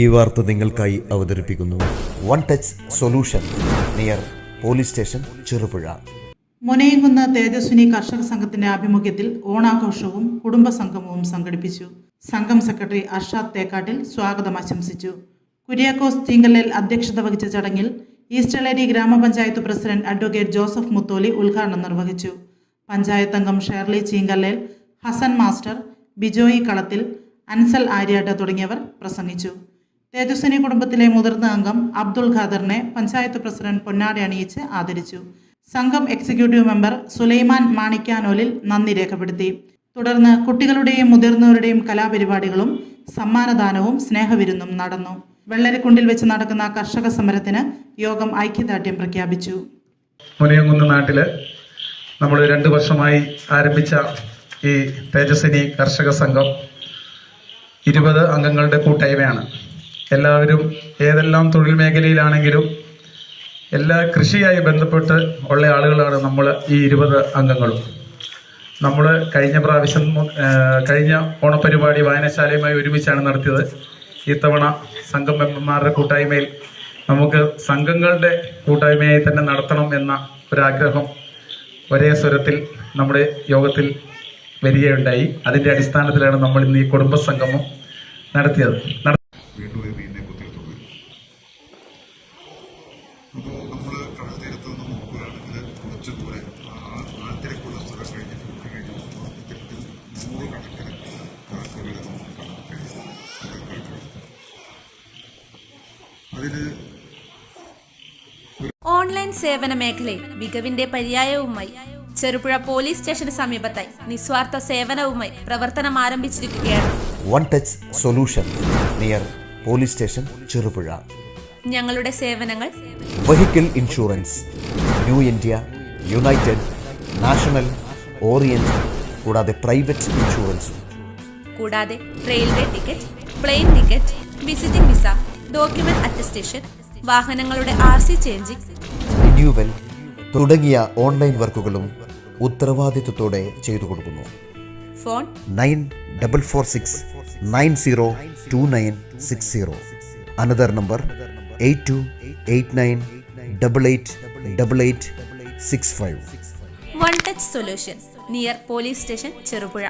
ഈ വാർത്ത നിങ്ങൾക്കായി അവതരിപ്പിക്കുന്നു. One touch solution near police station Cherupuzha Munayamkunnu Tejaswini കർഷക സംഘത്തിന്റെ ആഭിമുഖ്യത്തിൽ ഓണാഘോഷവും കുടുംബ സംഗമവും സംഘടിപ്പിച്ചു. സംഘം സെക്രട്ടറി അർഷാദ് തേക്കാട്ടിൽ സ്വാഗതം ആശംസിച്ചു. കുര്യാക്കോസ് ചീങ്കല്ലിൽ അധ്യക്ഷത വഹിച്ച ചടങ്ങിൽ ഈസ്റ്റലേരി ഗ്രാമപഞ്ചായത്ത് പ്രസിഡന്റ് അഡ്വക്കേറ്റ് ജോസഫ് മുത്തോലി ഉദ്ഘാടനം നിർവഹിച്ചു. പഞ്ചായത്ത് അംഗം ഷേർലി ചീങ്കല്ലേൽ ഹസൻ മാസ്റ്റർ ബിജോയി കളത്തിൽ അൻസൽ ആര്യാട്ട് തുടങ്ങിയവർ പ്രസംഗിച്ചു. തേജസ്വിനി കുടുംബത്തിലെ മുതിർന്ന അംഗം അബ്ദുൾ ഖാദറിനെ പഞ്ചായത്ത് പ്രസിഡന്റ് പൊന്നാടി അണിയിച്ച് ആദരിച്ചു. സംഘം എക്സിക്യൂട്ടീവ് മെമ്പർ സുലൈമാൻ മാണിക്കാനോലിൽ നന്ദി രേഖപ്പെടുത്തി. തുടർന്ന് കുട്ടികളുടെയും മുതിർന്നവരുടെയും കലാപരിപാടികളും സമ്മാനദാനവും സ്നേഹവിരുന്നും നടന്നു. വെള്ളരിക്കുണ്ടിൽ വെച്ച് നടക്കുന്ന കർഷക സമരത്തിന് യോഗം ഐക്യദാർഢ്യം പ്രഖ്യാപിച്ചു. മുനിയങ്കുന്ന് നാട്ടിൽ നമ്മൾ രണ്ട് വർഷമായി ആരംഭിച്ച ഈ തേജസ്വിനി കർഷക സംഘം ഇരുപത് അംഗങ്ങളുടെ കൂട്ടായ്മയാണ്. എല്ലാവരും ഏതെല്ലാം തൊഴിൽ മേഖലയിലാണെങ്കിലും എല്ലാ കൃഷിയായി ബന്ധപ്പെട്ട് ഉള്ള ആളുകളാണ് നമ്മൾ ഈ ഇരുപത് അംഗങ്ങളും. നമ്മൾ കഴിഞ്ഞ പ്രാവശ്യം കഴിഞ്ഞ ഓണപരിപാടി വായനശാലയുമായി ഒരുമിച്ചാണ് നടത്തിയത്. ഇത്തവണ സംഘം മെമ്പർമാരുടെ കൂട്ടായ്മയിൽ നമുക്ക് സംഘങ്ങളുടെ കൂട്ടായ്മയായി തന്നെ നടത്തണം എന്ന ഒരാഗ്രഹം ഒരേ സ്വരത്തിൽ നമ്മുടെ യോഗത്തിൽ വരികയുണ്ടായി. അതിന്റെ അടിസ്ഥാനത്തിലാണ് നമ്മൾ ഇന്ന് ഈ കുടുംബസംഗമം നടത്തിയത്. അപ്പോൾ നമ്മൾ കടൽ തീരത്ത് നിന്ന് നോക്കുകയാണെങ്കിൽ കുറച്ച് ദൂരെ സ്ഥലം കഴിഞ്ഞ് കൂട്ടി കഴിഞ്ഞ് ഇത്തരത്തിൽ നൂറ് കണക്കിന് കാക്കുകളെ നമുക്ക് കാണാൻ കഴിയും. അതിൽ ഓൺലൈൻ സേവന മേഖലയിൽ മികവിന്റെ പര്യായവുമായി ചെറുപുഴ പോലീസ് സ്റ്റേഷന് സമീപത്തായി നിസ്വാർത്ഥ സേവനവുമായി പ്രവർത്തനം ആരംഭിച്ചിരിക്കുകയാണ്. One touch solution near police station Cherupuzha ഞങ്ങളുടെ സേവനങ്ങൾ vehicle insurance New India United National Orient കൂടാതെ പ്രൈവറ്റ് ഇൻഷുറൻസും. കൂടാതെ railway ticket plane ticket visiting visa document attestation വാഹനങ്ങളുടെ ആർ സി ചേഞ്ചിങ് റിന്യൂവൽ തുടങ്ങിയ ഓൺലൈൻ വർക്കുകളും ഉത്തരവാദിത്വത്തോടെ ചെയ്തു കൊടുക്കുന്നു. Phone nine double four six nine zero two nine six zero. Another number eight two eight nine double eight double eight six five one touch solution near police station Cherupuzha